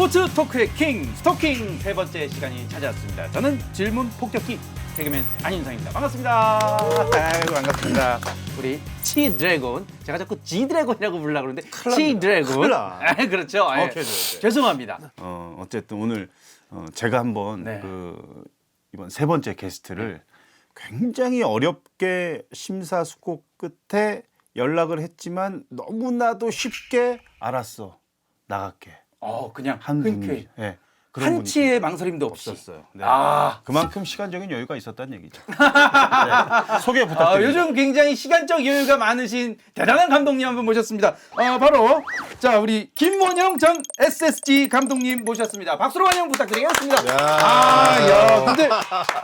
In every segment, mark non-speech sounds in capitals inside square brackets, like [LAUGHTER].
스포츠 토크의 킹 스토킹 세 번째 시간이 찾아왔습니다. 저는 질문 폭격기 개그맨 안윤상입니다. 반갑습니다. 아이고 반갑습니다. 우리 치 드래곤 제가 자꾸 지 드래곤이라고 부르려고 그러는데 치 드래곤. [LAUGHS] 아, 그렇죠. 아, 오케이, 오케이. 죄송합니다. 어, 어쨌든 오늘 어, 제가 한번 네. 그 이번 세 번째 게스트를 굉장히 어렵게 심사숙고 끝에 연락을 했지만 너무나도 쉽게 알았어 나갈게 어 그냥 한 흔쾌히 분이 예, 그런 분이 한치의 망설임도 없이. 없었어요. 네. 아. 그만큼 시간적인 여유가 있었다는 얘기죠. [LAUGHS] 네. 소개 아, 부탁드립니다. 요즘 굉장히 시간적 여유가 많으신 대단한 감독님 한 분 모셨습니다. 아, 바로 자 우리 김원영 전 SSG 감독님 모셨습니다. 박수로 환영 부탁드리겠습니다. 아, 야, 근데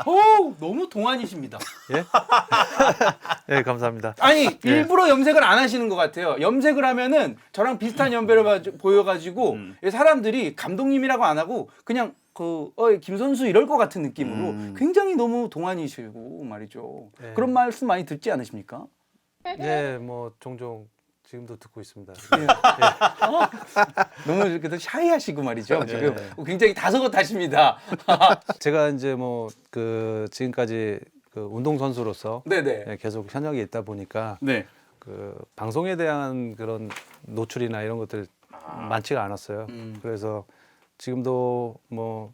오 너무 동안이십니다. 예? [LAUGHS] 예, 감사합니다. 아니 일부러 염색을 안 하시는 것 같아요. 염색을 하면은 저랑 비슷한 연배를 봐- 보여가지고 사람들이 감독님이라고 안 하고 그냥 그 어, 김선수 이럴 것 같은 느낌으로 음. 굉장히 너무 동안이시고 말이죠. 네. 그런 말씀 많이 듣지 않으십니까? 예, 뭐 종종 지금도 듣고 있습니다. [LAUGHS] 너무 이렇게 샤이하시고 말이죠. 네. 지금 굉장히 다소곳하십니다. [LAUGHS] 제가 이제 뭐 그 지금까지 그 운동 선수로서 네네. 예, 계속 현역에 있다 보니까 네. 그 방송에 대한 그런 노출이나 이런 것들 많지가 않았어요. 음. 그래서 지금도 뭐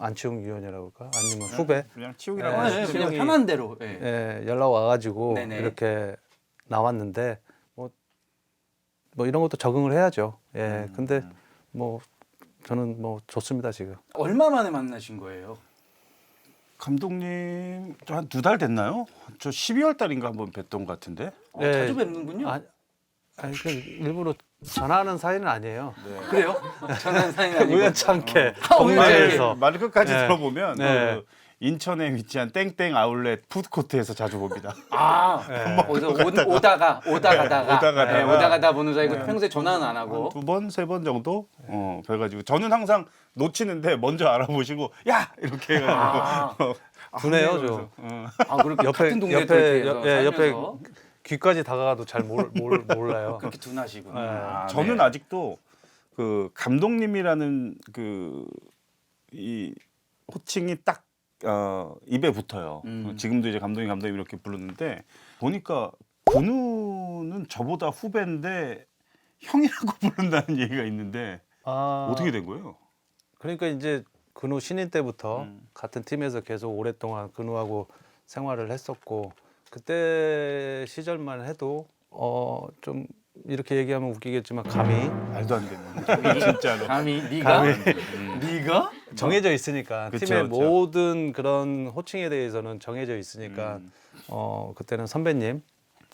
안치홍 위원이라고 할까? 아니면 후배 그냥 치우기라고 네, 아, 하시죠. 네, 그냥 편한 대로. 예. 예, 연락 와가지고 네네. 이렇게 나왔는데 뭐, 뭐 이런 것도 적응을 해야죠. 예, 음. 근데 뭐 저는 뭐 좋습니다 지금. 얼마 만에 만나신 거예요? 감독님 한 두 달 됐나요? 저 12월 달인가 한번 뵀던 것 같은데. 어, 예. 자주 뵙는군요. 아, 아니 그 일부러 전화하는 사이는 아니에요. 그래요? 전화 사인 아니고. 우연찮게 아, 동네에서 말을 끝까지 네. 들어보면 네. 그 인천에 위치한 땡땡 아울렛 푸드코트에서 자주 봅니다. [LAUGHS] 아, 어디서 오, 오다가 오다 가다가 오다 가다가. 네, 오다 가다 보는 사이고 평소에 전화는 안 하고. 두 번 세 번 정도 어, 뵈가지고 저는 항상 놓치는데 먼저 알아보시고 야 이렇게 해가지고 아, [LAUGHS] 두네요, 그러면서, 저. 어. 아 그렇게 옆에 같은 동네에 옆에 또 이렇게 옆- 예, 옆에 살면서 귀까지 다가가도 잘 몰, 몰, 몰라요. [LAUGHS] 그렇게 둔하시구나. 네. 아, 저는 네. 아직도 그 감독님이라는 그 이 호칭이 딱 어, 입에 붙어요. 음. 지금도 이제 감독님 감독님 이렇게 부르는데 보니까 근우는 저보다 후배인데 형이라고 [LAUGHS] 부른다는 얘기가 있는데 아, 어떻게 된 거예요? 그러니까 이제 근우 신인 때부터 음. 같은 팀에서 계속 오랫동안 근우하고 생활을 했었고 그때 시절만 해도 어 좀 이렇게 얘기하면 웃기겠지만 감히 말도 안 되는 [LAUGHS] 진짜로. 감히 네가 감히. 네가 정해져 있으니까 그쵸, 팀의 그쵸. 모든 그런 호칭에 대해서는 정해져 있으니까 음. 어 그때는 선배님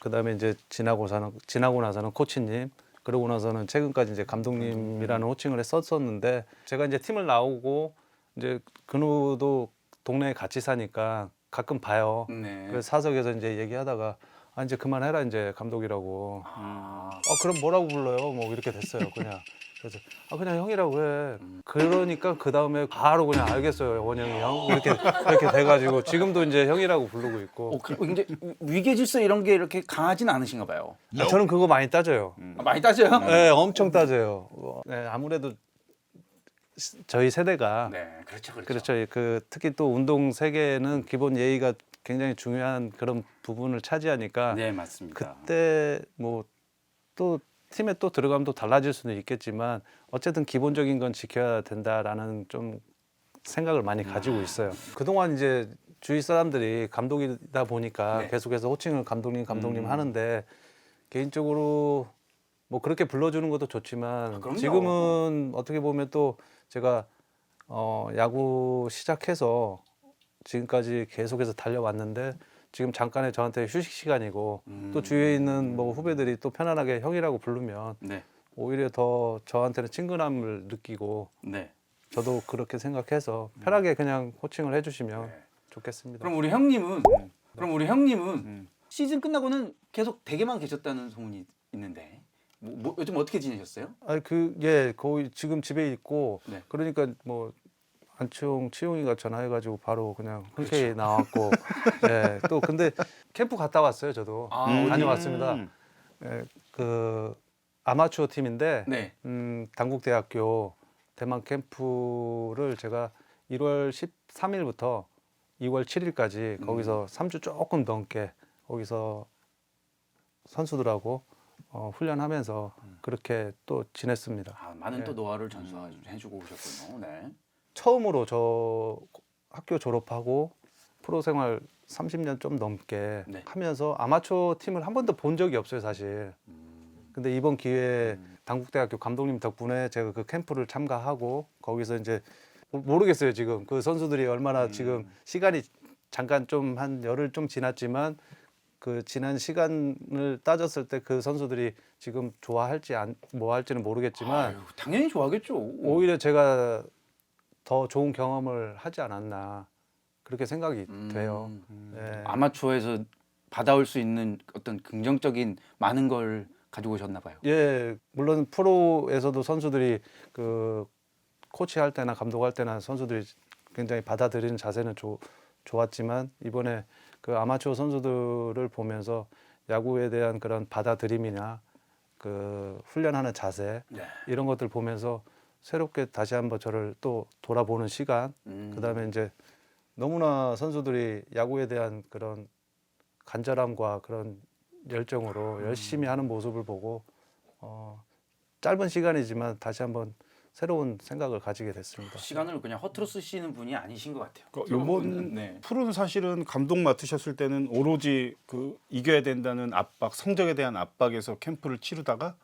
그다음에 이제 지나고서는 지나고 나서는 코치님 그러고 나서는 최근까지 이제 감독님이라는 호칭을 했었었는데 제가 이제 팀을 나오고 이제 근우도 동네에 같이 사니까 가끔 봐요. 네. 그래서 사석에서 이제 얘기하다가 아 이제 그만해라 이제 감독이라고. 아, 아 그럼 뭐라고 불러요? 뭐 이렇게 됐어요 그냥. 그래서 아 그냥 형이라고 해. 그러니까 그 다음에 바로 그냥 알겠어요 원영이 형 이렇게 이렇게 돼가지고 지금도 이제 형이라고 부르고 있고. 어, 그, 굉장히 위계 질서 이런 게 이렇게 강하진 않으신가 봐요. 아, 저는 그거 많이 따져요. 아, 많이 따져요? 네, 엄청 따져요. 어, 네, 아무래도 시- 저희 세대가 네, 그렇죠, 그렇죠. 그렇죠. 그 특히 또 운동 세계는 기본 예의가 굉장히 중요한 그런 부분을 차지하니까 네, 맞습니다. 그때 뭐 또 팀에 또 들어가면 또 달라질 수는 있겠지만 어쨌든 기본적인 건 지켜야 된다라는 좀 생각을 많이 가지고 있어요. 그동안 이제 주위 사람들이 감독이다 보니까 네. 계속해서 호칭을 감독님 감독님 음. 하는데 개인적으로 뭐 그렇게 불러주는 것도 좋지만 아, 그럼요. 지금은 어떻게 보면 또 제가 어 야구 시작해서 지금까지 계속해서 달려왔는데 지금 잠깐의 저한테 휴식 시간이고 음. 또 주위에 있는 뭐 후배들이 또 편안하게 형이라고 부르면 네, 오히려 더 저한테는 친근함을 느끼고 네. 저도 그렇게 생각해서 편하게 그냥 코칭을 해주시면 음. 네. 좋겠습니다. 그럼 우리 형님은 그럼 우리 형님은 음. 시즌 끝나고는 계속 댁에만 계셨다는 소문이 있는데 뭐, 뭐 요즘 어떻게 지내셨어요? 아니 그예 거의 지금 집에 있고 네. 그러니까 뭐 안치홍 치홍이가 전화해가지고 바로 그냥 그렇죠. 흔쾌히 나왔고 [LAUGHS] 예 또 근데 캠프 갔다 왔어요 저도 아, 음. 다녀왔습니다. 음. 예, 그 아마추어 팀인데 네. 음, 당국대학교 대만 캠프를 제가 1월 13일부터 2월 7일까지 거기서 3주 조금 넘게 거기서 선수들하고 어, 훈련하면서 그렇게 또 지냈습니다. 아, 많은 네. 또 노하우를 전수해주고 오셨군요. 네. 처음으로 저 학교 졸업하고 프로 생활 30년 좀 넘게 네. 하면서 아마추어 팀을 한 번도 본 적이 없어요, 사실. 근데 이번 기회에 당국대학교 감독님 덕분에 제가 그 캠프를 참가하고 거기서 이제 모- 모르겠어요, 지금. 그 선수들이 얼마나 지금 시간이 잠깐 좀 한 열흘 좀 지났지만 그 지난 시간을 따졌을 때 그 선수들이 지금 좋아할지 안, 뭐 할지는 모르겠지만 아유, 당연히 좋아하겠죠. 오히려 제가 더 좋은 경험을 하지 않았나 그렇게 생각이 음. 돼요. 네. 아마추어에서 받아올 수 있는 어떤 긍정적인 많은 걸 가지고 오셨나 봐요. 예, 물론 프로에서도 선수들이 그 코치 할 때나 감독할 때나 선수들이 굉장히 받아들이는 자세는 좋 좋았지만 이번에 그 아마추어 선수들을 보면서 야구에 대한 그런 받아들임이나 그 훈련하는 자세 네. 이런 것들 보면서 새롭게 다시 한번 저를 또 돌아보는 시간 음. 그다음에 이제 너무나 선수들이 야구에 대한 그런 간절함과 그런 열정으로 음. 열심히 하는 모습을 보고 어, 짧은 시간이지만 다시 한번 새로운 생각을 가지게 됐습니다. 시간을 그냥 허투루 쓰시는 분이 아니신 것 같아요. 그 요번 네. 프로는 사실은 감독 맡으셨을 때는 오로지 그 이겨야 된다는 압박, 성적에 대한 압박에서 캠프를 치르다가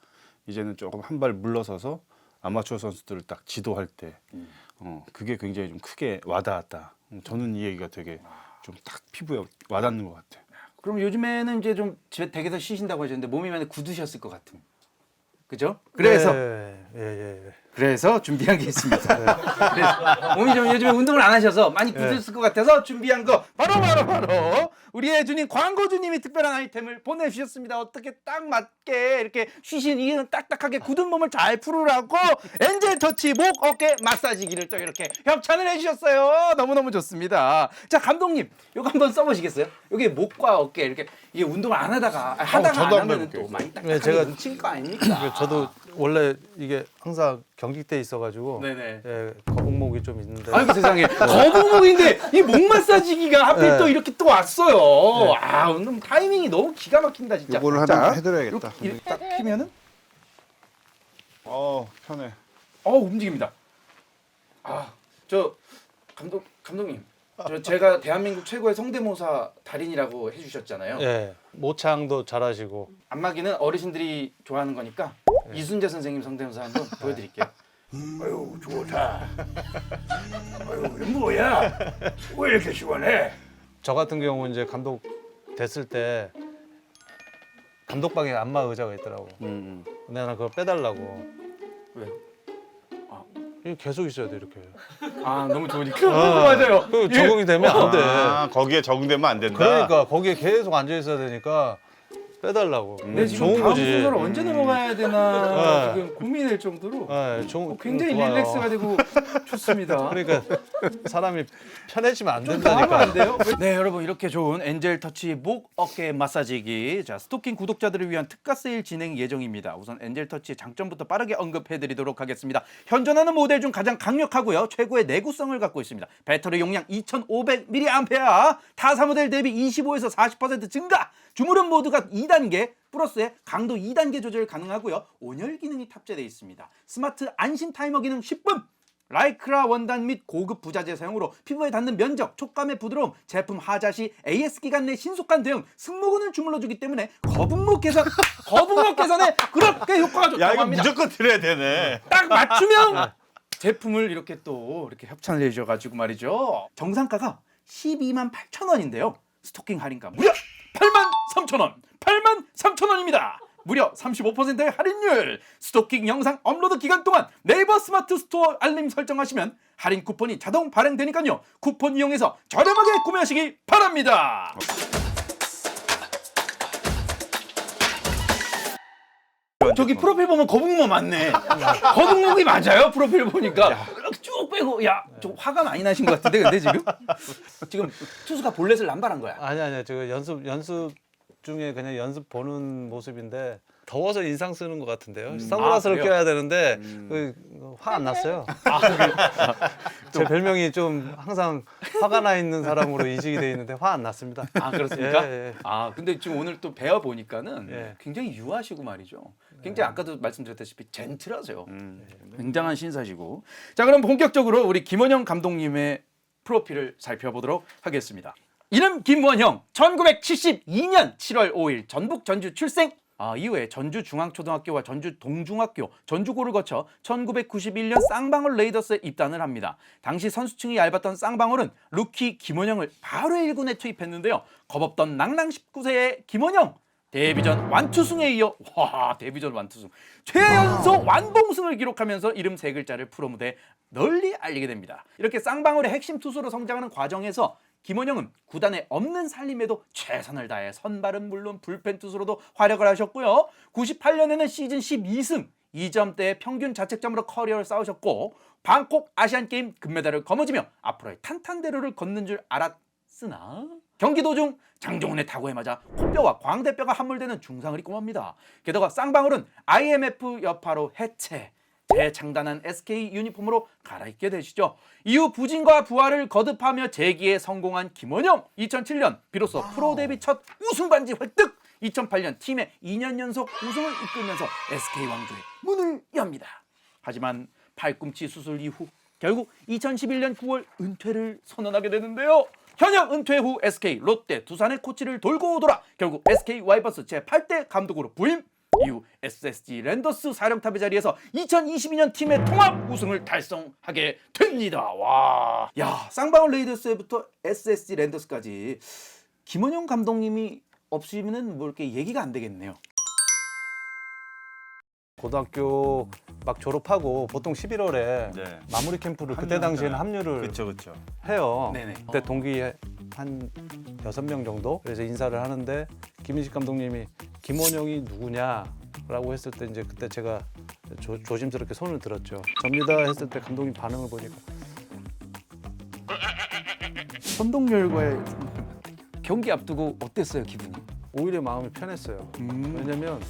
이제는 조금 한 발 물러서서 아마추어 선수들을 딱 지도할 때, 음. 어 그게 굉장히 좀 크게 와닿았다. 음, 저는 이 얘기가 되게 좀 딱 피부에 와닿는 것 같아요. 그럼 요즘에는 이제 좀 집에 댁에서 쉬신다고 하셨는데 몸이 많이 굳으셨을 것 같은. 그죠? 그래서 네, 예, 예, 예. 그래서 준비한 게 있습니다. 그래서 몸이 좀 요즘에 운동을 안 하셔서 많이 굳었을 것 같아서 준비한 거 바로 바로 바로 우리의 주님 광고주님이 특별한 아이템을 보내주셨습니다. 어떻게 딱 맞게 이렇게 쉬신 이 딱딱하게 굳은 몸을 잘 풀으라고 엔젤 터치 목 어깨 마사지기를 또 이렇게 협찬을 해주셨어요. 너무 너무 좋습니다. 자 감독님 이거 한번 써보시겠어요? 여기 목과 어깨 이렇게 이게 운동을 안 하다가 아, 하다가 저도 안 하면 또. 많이 딱딱하게 네, 제가- 뭉칠 거 아닙니까? 저도 원래 이게 항상 경기 때 있어가지고 네네. 예, 거북목이 좀 있는데 아이고 세상에 [LAUGHS] 거북목인데 이 목 마사지기가 하필 네. 또 이렇게 또 왔어요. 아 오늘 타이밍이 너무 기가 막힌다 진짜. 요거를 자, 하나 해드려야겠다. 이렇게, 이렇게 딱 피면은 어 편해. 어 움직입니다. 아 저 감독 감독님 저 제가 대한민국 최고의 성대모사 달인이라고 해주셨잖아요. 예, 모창도 잘하시고 안마기는 어르신들이 좋아하는 거니까 이순재 선생님 성대모사 한번 [LAUGHS] 보여드릴게요. 아유 좋다. 아유 뭐야? 왜 이렇게 시원해? 저 같은 경우 이제 감독 됐을 때 감독방에 안마 의자가 있더라고. 음, 근데 나 그걸 빼달라고. 왜요? 계속 있어야 돼 이렇게. 아 너무 좋으니까 맞아요. 그 적응이 되면 안 돼. 아 거기에 적응되면 안 된다. 그러니까 거기에 계속 앉아 있어야 되니까 빼달라고. 네, 지금 좋은 다음 거지. 순서를 언제 넘어가야 되나 네. 지금 고민될 정도로 네, 좋은, 어, 굉장히 좋아요. 릴렉스가 되고 좋습니다. [LAUGHS] 그러니까 사람이 편해지면 안 좀 더 하면 안 된다니까. 돼요? 네 여러분 이렇게 좋은 엔젤 터치 목 어깨 마사지기 자 스토킹 구독자들을 위한 특가 세일 진행 예정입니다. 우선 엔젤 터치의 장점부터 빠르게 언급해드리도록 하겠습니다. 현존하는 모델 중 가장 강력하고요 최고의 내구성을 갖고 있습니다. 배터리 용량 2,500mAh 타사 모델 대비 25에서 40% 증가 주무름 모드가 2 단계 플러스에 강도 2단계 조절 가능하고요 온열 기능이 탑재되어 있습니다. 스마트 안심 타이머 기능 10분 라이크라 원단 및 고급 부자재 사용으로 피부에 닿는 면적, 촉감의 부드러움, 제품 하자 시 AS 기간 내 신속한 대응, 승모근을 주물러주기 때문에 거북목 개선, 거북목 개선에 그렇게 효과가 야 좋다고 이거 합니다. 무조건 들어야 되네. 딱 맞추면 제품을 이렇게 또 이렇게 협찬을 해주셔가지고 말이죠. 정상가가 12만 8천 원인데요. 스토킹 할인가 무려 8만 3천 원, 8만 3천 원입니다. 무려 35%의 할인율. 스토킹 영상 업로드 기간 동안 네이버 스마트 스토어 알림 설정하시면 할인 쿠폰이 자동 발행되니까요. 쿠폰 이용해서 저렴하게 구매하시기 바랍니다. 저기 프로필 보면 거북목 맞네. 거북목이 맞아요. 프로필 보니까 쭉 빼고 야, 좀 화가 많이 나신 것 같은데 근데 지금 [LAUGHS] 지금 투수가 볼넷을 남발한 거야. 아니 아니 저 연습 연습 중에 그냥 연습 보는 모습인데 더워서 인상 쓰는 것 같은데요. 아, 선글라스를 그래요? 껴야 되는데 화 안 났어요. [LAUGHS] 제 별명이 좀 항상 화가 나 있는 사람으로 인식이 돼 있는데 화 안 났습니다. 아 그렇습니까? 예, 예. 아 근데 지금 오늘 또 배워 보니까는 예. 굉장히 유하시고 말이죠. 굉장히 아까도 말씀드렸다시피 젠틀하세요. 굉장한 신사시고. 자 그럼 본격적으로 우리 김원형 감독님의 프로필을 살펴보도록 하겠습니다. 이름 김원형, 1972년 7월 5일 전북 전주 출생. 아, 이후에 전주 중앙초등학교와 전주 동중학교, 전주고를 거쳐 1991년 쌍방울 레이더스에 입단을 합니다. 당시 선수층이 얇았던 쌍방울은 루키 김원형을 바로 1군에 투입했는데요. 겁없던 낭낭 19세의 김원형 데뷔전 완투승에 이어 와 데뷔전 완투승 최연소 완봉승을 기록하면서 이름 세 글자를 프로 무대에 널리 알리게 됩니다. 이렇게 쌍방울의 핵심 투수로 성장하는 과정에서 김원영은 구단에 없는 살림에도 최선을 다해 선발은 물론 불펜 투수로도 활약을 하셨고요. 98년에는 시즌 12승 2점대의 평균 자책점으로 커리어를 쌓으셨고 방콕 아시안 게임 금메달을 거머쥐며 앞으로의 탄탄대로를 걷는 줄 알았으나 경기 도중 장종훈의 타구에 맞아 코뼈와 광대뼈가 함몰되는 중상을 입고 맙니다. 게다가 쌍방울은 IMF 여파로 해체, 재창단한 SK 유니폼으로 갈아입게 되시죠. 이후 부진과 부활을 거듭하며 재기에 성공한 김원영. 2007년 비로소 프로 데뷔 첫 우승 반지 획득. 2008년 팀의 2년 연속 우승을 이끌면서 SK 왕조의 문을 엽니다. 하지만 팔꿈치 수술 이후 결국 2011년 9월 은퇴를 선언하게 되는데요. 현역 은퇴 후 SK, 롯데, 두산의 코치를 돌고 돌아 결국 SK 와이버스 제8대 감독으로 부임. 이후 SSG 랜더스 사령탑의 자리에서 2022년 팀의 통합 우승을 달성하게 됩니다. 와, 야 쌍방울 레이더스부터 SSG 랜더스까지 김원영 감독님이 없으면은 뭐 이렇게 얘기가 안 되겠네요. 고등학교 막 졸업하고 보통 11월에 네. 마무리 캠프를 그때 당시에는 합류를 그렇죠, 그렇죠. 해요. 네네. 그때 동기 한 여섯 명 정도 그래서 인사를 하는데 김인식 감독님이 김원영이 누구냐라고 했을 때 이제 그때 제가 조, 조심스럽게 손을 들었죠. 접니다 했을 때 감독님 반응을 보니까 선동열과의 경기 앞두고 어땠어요 기분이? 오히려 마음이 편했어요. 음. 왜냐면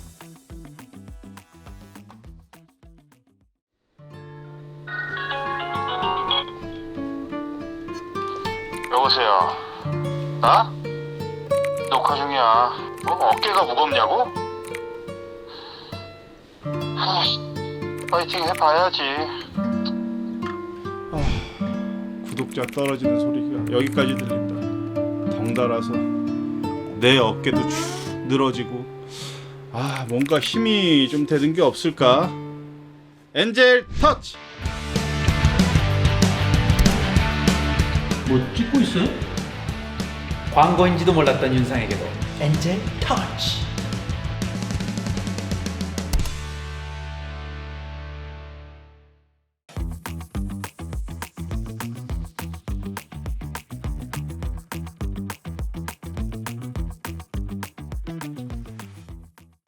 여보세요. 나? 녹화 중이야. 뭐 어깨가 무겁냐고? 하, 파이팅 해봐야지. 구독자 떨어지는 소리가 여기까지 들린다. 덩달아서 내 어깨도 쭉 늘어지고 아 뭔가 힘이 좀 되는 게 없을까? 엔젤 터치. 뭐 찍고 있어요? 광고인지도 몰랐던 윤상에게도 엔젤 터치